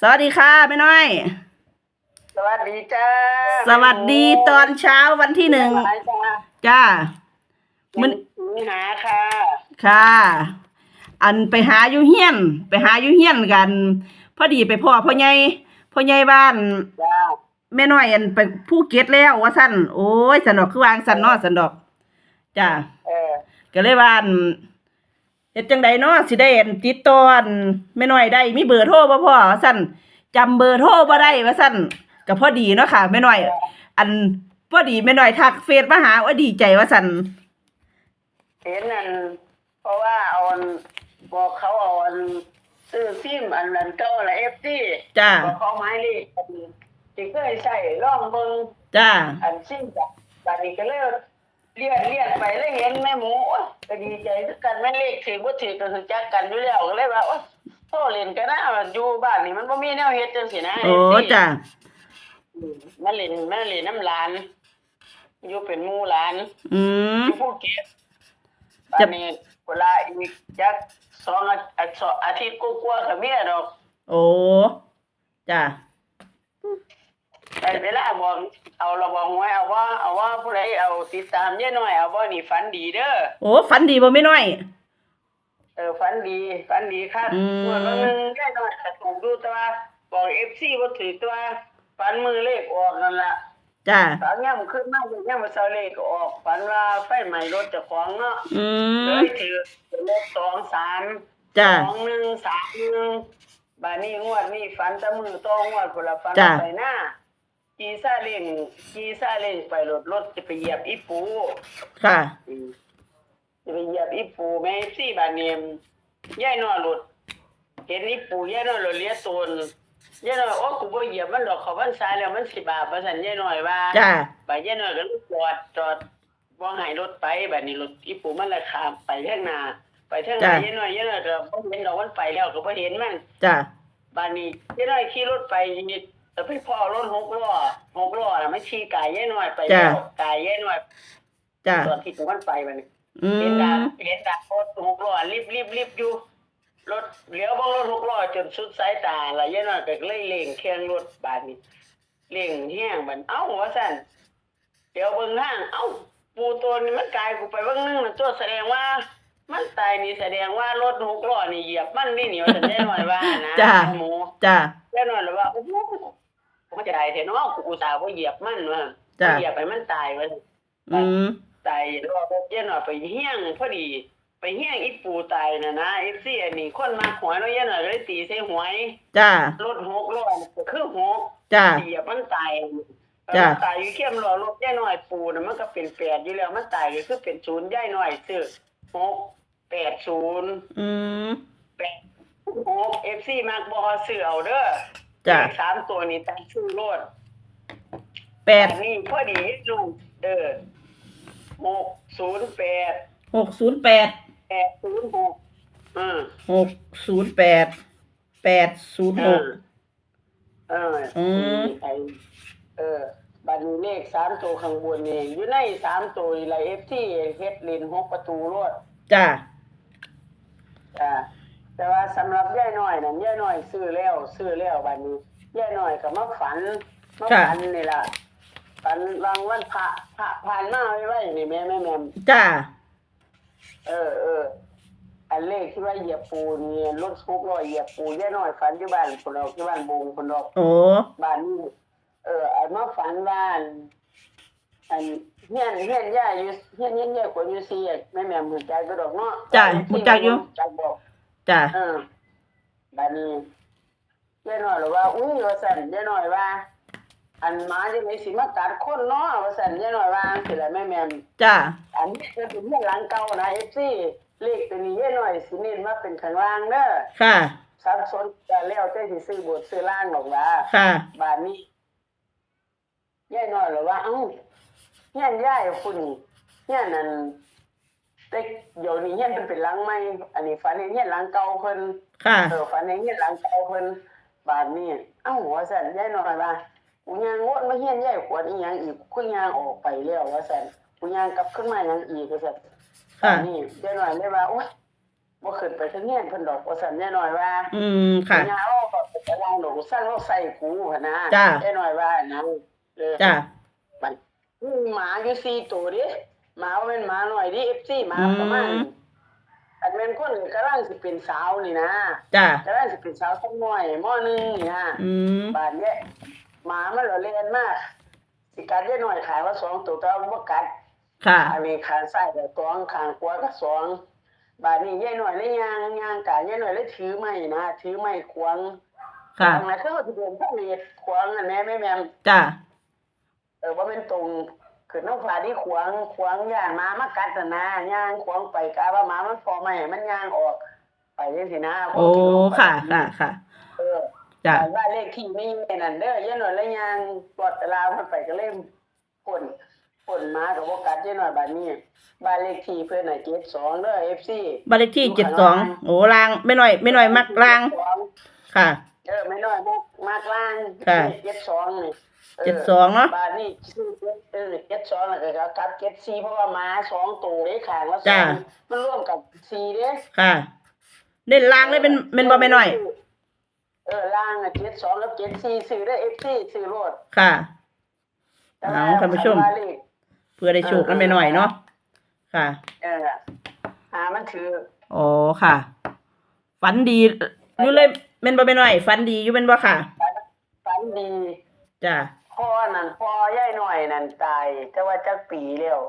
สวัสดีค่ะแม่น้อย สวัสดีจ้าสวัสดีตอนเช้าวันที่หนึ่งสวัสดีจ้าจ้ามัมันนมีหาค่ะ ค่ะ อันไปหาอยู่เฮียน ไปหาอยู่เฮียนกัน พอดีไปพ่อพ่อใหญ่พ่อใหญ่บ้านจ้าแม่น้อยอันไปภูเก็ตแล้วว่าสั่นโอ้ยสันดอกคือวางสันเนอสันดอกจ้าเออก็เลยว่าอั่น เฮ็ดจังใดเนาะสิได้อั่นติดต่ออั่นแม่น้อยได้มีเบอร์โทรบ่พ่อว่าซั่นจำเบอร์โทรบ่ได้ว่าซั่นก็พอดีเนาะค่ะแม่น้อย อันพอดีแม่น้อยทักเฟซมาหาว่าดีใจว่าซั่นเห็นนั่นเพราะว่าเอาอันบอกเขาเอาอันซื้อซิมอันนั้นเก้าละเอฟซีจ้าบอกเขาไม้เลขที่เคยใส่ลองเบิ่งจ้าอันซิมจ้ะบัดนี้ก็เลย เลียนเลียนไปเลยเห็นแม่หมูโอ๊ยก็ดีใจคือกันแม่เลขถือบ่ถือก็คือจักกันอยู่แล้วก็เลยว่าโอ๊ยโทรเล่นกันนะอยู่บ้านนี่มันบ่มีแนวเฮ็ดจังซี่นะโอ้ FC จ้าอืมมาเล่นมาเล่นน้ำหลานอยู่เป็นหมู่หลาน อืมอยู่ภูเก็ตตอจะนนี้เวลาอีกจักสองอาอาสองอาทิตย์กว่าๆก็มีดอก โอ้จ้า แต่เวลาบอกเอาเราบอกหวยเอาว่าเอาว่าผู้ใดเอาติดตามเยอะหน่อยเอาว่านี่ฝันดีเด้อโอ้ฝันดีบ่แม่น้อย เออฝันดีฝันดีครับอืม ส่วนบางนึงแค่หน่อยก็ถูกดูแตัวาบอก FC บ่ถือตัวฝันมือเลขออกนั่นล่ะจ้าสามย่ำขึ้นมาย่ำมาเซาเลขออกฝันว่าไฟไหม้รถเจ้าของเนาะอืเลมยถือเลขสองสาม จ้า สองหนึ่งสามหนึ่งบานี้งวดนี้ฝันแตะมือโตองวดผลฝันจ้ะ ไปหน้า กีซาเล่งกีซาเล่งไปรถรถจะไปเหยียบอีปูค่ะ อืมจะไปเหยียบอีปูแม่ซี่บาเนียมย่ายนอนรถเห็นอีปูย่ายนอนรถเลี้ยตนย่ายนอนโอ้กูบ่เหยียบมันดอกเขาบ้านซ้ายแล้วมันสิบาปว่าซั่นย่ายน้อยว่าจ้าบาย่ายน้อยก็จอดจอดบ่ให้รถไปบัดนี้รถอีปูมันเลยข้ามไปทางหน้าไปทางหน้าจ้ะ ย่ายน้อยย่ายน้อยก็บ่เห็นดอกมันไปแล้วก็บ่เห็นมัน จ้าบ้านนี้ย่ายน้อยขี่รถไปนี่ แต่ไปพ่อรถหกล้อหกล้อน่ะมันขี่กายย่ายน้อยไปแล้วกายย่ายน้อยจ้าตอนที่มันไปบัดนี้อืเห็นดาม เห็นดาบรถหกล้อรีบรีบรีบอยู่รถเลี้ยวเบางรถหกล้อจนสุดสายตาละย่ายน้อยก็เลยเร่งเครื่องรถบาดนี้เร่งแห้งมันเอ้าว่าซั่นเดี๋ยวเบิ่งห้าง เอ้าปูตัวนี้มันกลายกูไปเบิ่งนึงน่ะตัวแสดงว่า มันตายนี่แสดงว่ารถหกล้อนี่เหยียบมันนี่เหนียวสัญญาหน่อยว่านะจ้ะ หมู จ้าย่าหน่อยเลยว่าโอ้โห มันจะได้แท้เนาะกูอุตส่าห์บ่เหยียบมันว่าจ้ะเหยียบไปมันตายว่าอืมตายรอบเย่าหน่อยไปเฮี้ยงพอดี ไปเฮี้ยงอีปูตายน่ะนะเอฟซีอันนี้คนมาหวยเนาะย่าหน่อยก็เลยตีใส่หวยจ้ารถหกล้อก็คือหกจ้าเหยียบมันตายจ้ะมันตายอยู่เข้มรอรถย่าหน่อยปูน่ะมันก็เป็นแปดอยู่แล้วมันตายก็คือเป็นศูนย์ย่าหน่อยซื้อหกแปดศูนย์อืมแปดหกเอฟซีมักบอซื้อเอาเด้อ จ้ะเลขสามตัวนี้ตั้งชื่อรถแปดอันนี้พอดีลุงเด้อหกศูนย์แปดหกศูนย์แปดแปดศูนย์หกอืมหกศูนย์แปดแปดศูนย์หกเอออืมไอเออบัตรเลขสามตัวข้างบนนี่อยู่ในสามตัวนี่ไรเอฟที่เฮ็ดเลนหกประตูรถจ้าอ่า แต่ว่าสำหรับย่ายน้อยนั่นย่ายน้อยซื้อแล้วซื้อแล้วบัดนี้ย่ายน้อยก็มาฝันมาฝันนี่ล่ะฝันรางวันพระพระผ่านมาไว้ไว้นี่แม่แม่แม่จ้าเออเอออันเลขที่ว่าเหยียบปูนี่รถทุกร้อยเหยียบปูย่ายน้อยฝันที่บ้านคนเราที่บ้านบงคนเราโอ้บ้านนี้เอออันมาฝันบ้านอันเฮียนเฮียนย่าอยู่เฮียนเฮียนย่ากว่าอยู่ซี่อะแม่แม่หูจักก็ดอกเนาะจ้ามุจักอยู่จักบอก จ้าเออบ้านนี้ย่าน้อยหรือว่า อุ้ยว่าสั่นย่าน้อยว่า อันหมาจะมีสิมากัดคนเนาะว่าสั่นย่าน้อยว่าสิแหละแม่แม่มจ้าอันนี้เป็นเรื่องหลังเก่านะเอฟซีเลขตัวนี้ย่าน้อยสิเน้นมาเป็นข้างล่างเด้อค่ะสับสนจะแล้วแต่สิซื้อบทซื้อล่างหรอกว่าค่ะบ้านนี้ย่ายน้อยหรือว่าเอ้าเฮียนย่ายคุณเฮียนนั่น แต่เดี๋ยวนี้เฮียนเป็นเป็นหลังใหม่ อันนี้ฝันเห็นเฮียนหลังเก่าเพิ่นค่ะเออฝันเห็นเฮียนหลังเก่าเพิ่นบ้านนี้เอ้าว่าซั่นย่ายน้อยว่ากูย่างวนมาเฮียนย่ายขวดอีหยังอีกกูย่างออกไปแล้วว่าซั่นกูย่างกลับขึ้นมาหยังอีกว่าซั่นค่ะบ้านนี้ย่ายน้อยเลยว่าโอ๊ยบ่ขึ้นไปทางเฮียนเพิ่นดอกว่าซั่นย่ายน้อยว่า อืมค่ะย่าเอาก็ไปอะไรหนูสร้างเราใส่กูหั่นนะจ้ะแค่หน่อยว่านะเออจ้ามันอืมหมาอยู่สี่ตัวดิ หมาว่าเป็นหมาหน่อยดิ FC หมาอืมประมาณอันเป็นคนกำลังสิเป็นสาวนี่นะจ้ากำลังสิเป็นสาวสักหน่อยมอหนึงนี่นะอืมบาดเนี้ยหมามันเหลือเลียนมาก สิกัดเยอะหน่อยขายว่าสองตัวแต่ว่าบ่กัด ค่ะอันนี้ขางซ้ายกับสองขางขวากับสองบาดนี้เยอะหน่อยเลยยางยางกะเยอะหน่อยเลยถือไม้นะถือไม้ควงค่ะทางนั้นคือว่าสิเดินทางนี้ควงอันแม่แม่แม่มจ้าเออว่าเป็นตรง คือน้องฟ้าที่ขวางขวางย่านหมามากัดน่ะนะย่างขวางไปกะว่าหมามันพอไม่ให้มันย่างออก ไปจังซี่นะโอ้ค่ะค่ะค่ะเออจ้าบ้านเลขที่นี่นั่นเด้อเยอะหน่อยแล้วย่างปลอดตารางมันไปก็เล่มผลผลมากับว่ากัดเยอะหน่อยบ้านนี้บ้านเลขที่เพื่อนน่ะ72เด้อ FC บ้านเลขที่เจ็ดสองโอ้ลางไม่น้อยไม่น้อยมักลาง ค่ะเออไม่น้อยมากมากล่างค่ะ72นี่ เจ็ดสองเนาะบ้านนี้ชื่อเออ72แล้วก็กับ74เพราะว่าหมาสองตัวเด้ข้างละสอจ้ะงมันร่วมกับ4เด้ค่ะเล่นลางเลยเป็นเป็นบ่ไม่น้อย เออล่างอะ72กับ74ซื้อได้ FC ซื้อรถค่ะแต่ว่เอาท่านผู้ชมคัว่เลขเพื่อได้โชคกันไม่น้อยเนาะค่ะเออหามันถืออ๋อค่ะฝันดีอยู่เลยเป็นบ่ไม่น้อยฝันดีอยู่เป็นบ่ค่ะฝันดีจ้า พ่อนั่นพ่อย่ายหน่อยนั่นตาย แต่ว่าจักปีแล้ว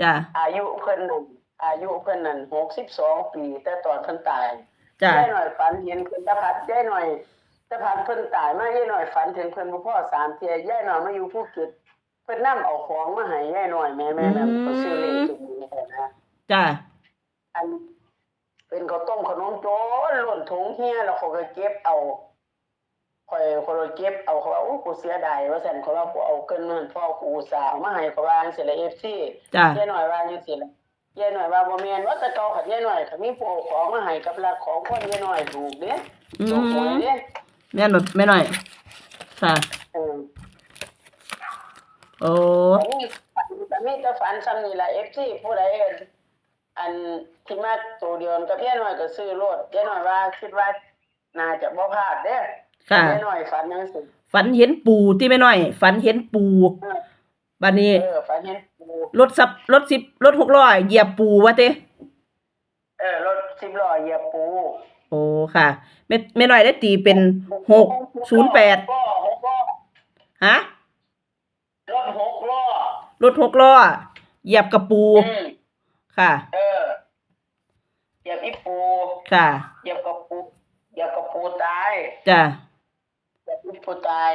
จ้าอายุเพิ่นนั่นอายุเพิ่นนั่น62ปี แต่ตอนเพิ่นตายจ้าย่ายหน่อยฝันเห็นเพิ่นตะพัดย่ายหน่อยตะพัดเพิ่นตายมาย่ายหน่อยฝันถึงเพิ่นบ่พอสามเที่ยย่ายหน่อยมาอยู่ภูเก็ตเพิ่นนํเอาของมาให้ย่ายหน่อยแม่แม่แม่เขาซื้อเลขจุดนี้ให้นะจ้าอันเป็นข้าวต้มขนมโจ้นหล่นถุงเฮียแล้วเขาก็เก็บเอา คอยคนเก็บเอาเขาว่าโอ้กูเสียดายว่าซั่นเขาว่ากูเอาเกินเงินพ่อกูอุตสาห์เอามาให้เขาว่าจังซี่ละ FC จ้าเยายหน่อยว่าจังซี่ละเยายหน่อยว่าบ่แม่นว่าแต่เก่าขัดเยายหน่อยเขามีผู้เอาของมาให้กับรักของคนเยายหน่อยถูกเด้อืถูกหวยมเด้แม่นแบบไม่น้อยค่ะเออโอ้แต่มีแต่มีแต่ฝันซ้ำนี่ล่ะ FC ผู้ใดเอิ้นอันที่มาตัวเดียวกับเยายหน่อยก็ซื้อรถเยายหน่อยว่าคิดว่าน่าจะบ่พลาดเด้ ค่ะเยายหน่อยฝันจังซี่ฝันเห็นปูที่ไม่น้อย ฝันเห็นปูบัดนี้เออฝันเห็นปูรถสับรถสิบรถหกล้อเหยียบปูวะเต้เออรถสิบล้อเหยียบปู โอ้ค่ะแม่แม่น้อยได้ตีเป็นหกศูนย์แปดล้อหกล้อฮะรถหกล้อรถหกล้อเหยียบกระปูอืมค่ะ เออเหยียบอีปูค่ะเหยียบกับปูเหยียบกับปูตายจ้ะ เหยียบอีปูตาย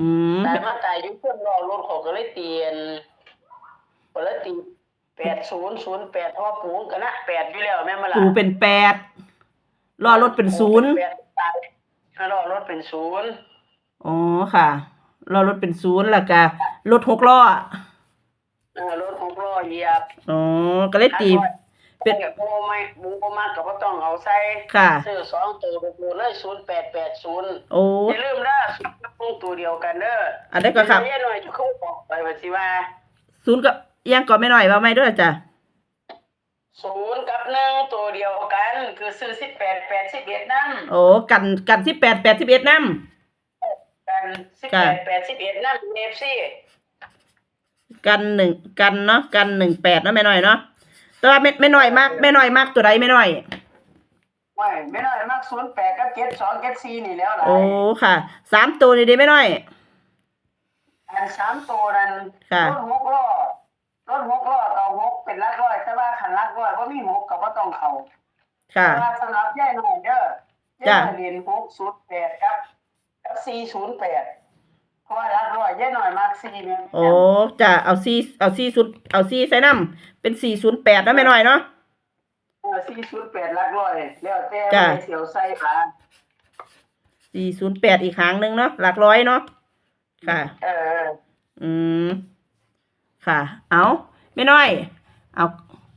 อืมตายมาตายอยู่เพื่อนล้อรถเขาก็เลยเตียนก็เลยตีแปดศูนย์ศูนย์แปดเพราะว่าปูกันนะแปดอยู่แล้วแม่นมาล่ะปูเป็นแปดล้อรถเป็นศูนย์แปดตายล้อรถเป็นศูนย์อ๋อค่ะล้อรถเป็นศูนย์แล้วก็รถหกล้อเออรถหกล้อเหยียบอ๋อก็เลยตี เป็เป็นนปูไม่ปูบ่มากก็บ่ต้องเอาใส่ค่ะ ซื้อสองตัวดูเลยศูนย์แปดแปดศูนย์โอ้อย่าลืมนะศูนย์กับปูตัวเดียวกันเด้ออันนี้ก็ครับเดี๋ยวหน่อยจะเข้าบอกไปว่าสิว่าศูนย์กับยังก่อนไม่หน้อยว่าไม่ด้วยจ้ะศูนย์กับหนึ่งตัวเดียวกัน คือซื้อสิบแปดแปดสิบเอ็ดนั่นโอ้กันกันที่แปดแปดสิบเอ็ดน้กันสิบแปดแปดสิบเอ็ดนั่นเอฟซีกันหนึ่งกันเนาะกันหนึ่งแปดเนาะไม่น้อยเนาะ แต่ว่าไม่ไม่น้อยมากไม่น้อยมากตัวใดไม่น้อย ไม่ไม่น้อยมากศูนย์แปดกับเจ็ดสองเจ็ดสี่นี่แล้วหลายโอ้ค่ะสามตัวนี่ดีไม่น้อย อันสามตัวนั้นค่ะ รถหกล้อรถหกล้อเอาหกเป็นลักร้อย แต่ว่าขันลักร้อยว่ามีหกกับว่าต้องเขาค่ะ แต่ว่าสำหรับย่ายหน่อยเด้อย่าจ้ะยหน่อยเรียนหกศูนย์แปดครับกับสี่ศูนย์แปด เพราะว่าลักร้อยย่ายหน่อยมากสี่เนี่ยโอ้จะเอาซีเอาซีสุดเอาซีใส่น้ำเป็นสี่ศูนย์แปดเนาะไม่น้อยเนาะสี่ศูนย์แปดลักร้อยแล้วแต่จ้ะไม่เสียวใส่ขาสี่ศูนย์แปดอีกครั้งหนึ่งเนาะหลักร้อยเนาะค่ะ เออ อืม ค่ะ เอาไม่น้อย เอา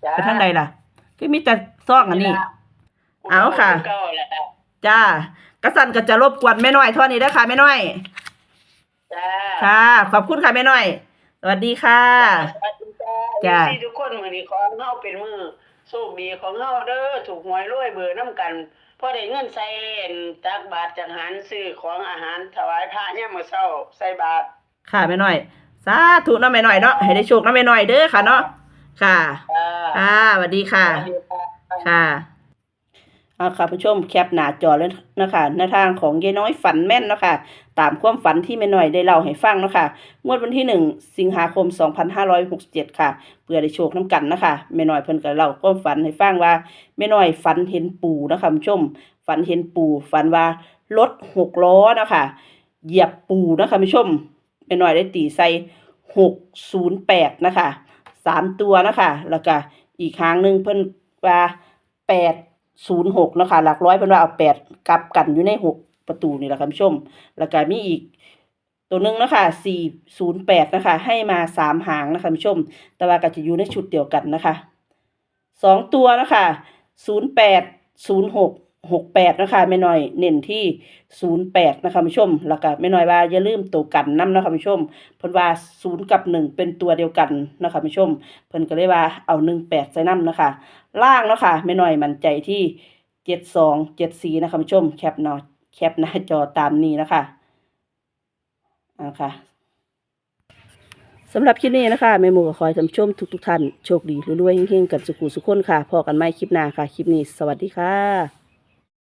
จ้ะไปทางใดล่ะ ก็มีแต่ซอกอันนี้ เอาค่ะเก้าแหละจ้ากระสันก็จะรบกวนแม่น้อยเท่านี้เด้อค่ะแม่น้อย จ้าค่ะ ขอบคุณค่ะแม่น้อย สวัสดีค่ะ สวัสดีจ้าจ้ะที่ทุกคนมือนี้ของเฮาเป็นมือโชคดีของเฮาเด้อถูกหวยรวยเบอร์น้ำกันเพพอได้เงินใส่ตักบาทจังหันซื้อของอาหารถวายพระยามมื้อเช้าใส่บาตรค่ะแม่น้อย สาธุเนาะแม่น้อยเนาะ ให้ได้โชคเนาะแม่น้อยเด้อค่ะเนาะ ค่ะอ่าค่ะ สวัสดีค่ะ ค่ะ เอาค่ะผู้ชมแคปหน้าจอแล้วนะคะหน้าทางของยายน้อยฝันแม่นนะคะตามความฝันที่แม่น้อยได้เล่าให้ฟังนะคะงวดวันที่หนึ่งสิงหาคม 2567 ค่ะ เพื่อได้โชคน้ำกันนะคะแม่น้อยเพิ่นก็เล่าความฝันให้ฟังว่าแม่น้อยฝันเห็นปู่นะคะผู้ชม ฝันเห็นปู่ฝันว่ารถหกล้อนะคะเหยียบปู่นะคะผู้ชมแม่น้อยได้ตีใส่608นะคะสามตัวนะคะแล้วก็อีกครั้งหนึ่งเพิ่นว่าแปด ศูนย์หกนะคะหลักร้อยเพิ่นว่าเอาแปดกลับกันอยู่ในหกประตูนี่แหละค่ะผู้ชม แล้วก็มีอีกตัวหนึงนะคะสี่ศูนย์แปดนะคะ ให้มาสามหางนะคะผู้ชม แต่ว่าก็จะอยู่ในชุดเดียวกันนะคะสองตัวนะคะศูนย์แปดศูนย์หก หกแปดนะคะไม่น้อยเน้นที่ศูนย์แปดนะคะผู้ชม แล้วก็ไม่น้อยว่าอย่าลืมตัวกันนํนะคะผู้ชมเพิ่นว่าศูนย์กับหนึ่งเป็นตัวเดียวกันนะคะผู้ชมเพิ่นก็เลยว่าเอาหนึ่งแปดใส่นํนะคะล่างเนาะค่ะไม่น้อยมั่นใจที่เจ็ดสองเจ็ดสี่นะคะผู้ชมแคปหน้าแคปหน้าจอตามนี้นะคะอ่าค่ะสำหรับคลิปนี้นะคะแม่หมูก็ขอให้ท่านผู้ชมทุกๆท่านโชคดีรวยๆเฮงๆ กันสุขุสุขคนค่ะพอกันใหม่คลิปหน้าค่ะ คลิปนี้ สวัสดีค่ะ